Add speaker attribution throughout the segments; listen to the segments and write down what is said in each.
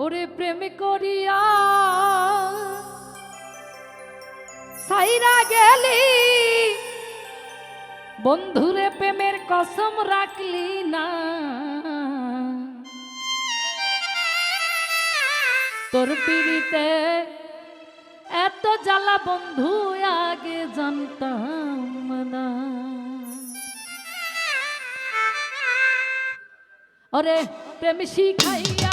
Speaker 1: ওরে প্রেম করিয়া সাইরা গেলি, বন্ধুরে প্রেমের কসম রাখলি না। তোর পিড়িতে এত জ্বালা বন্ধু আগে জানতাম না। ওরে প্রেম শিখাইয়া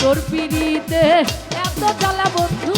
Speaker 1: তোর পিড়িতে এত জ্বালা বন্ধ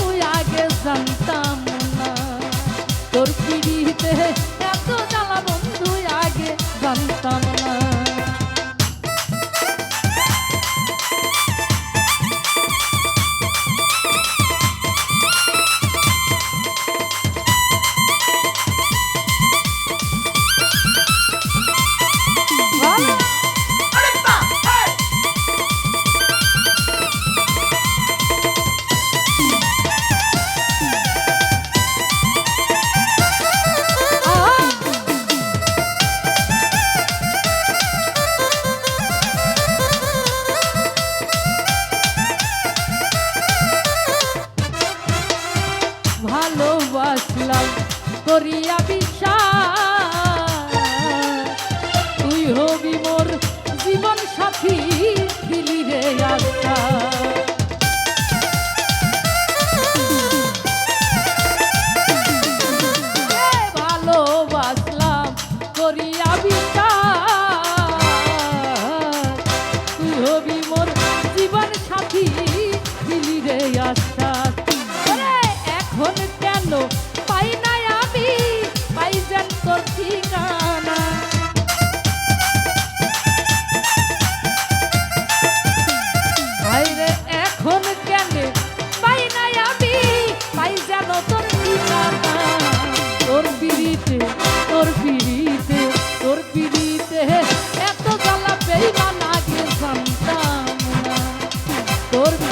Speaker 1: forma.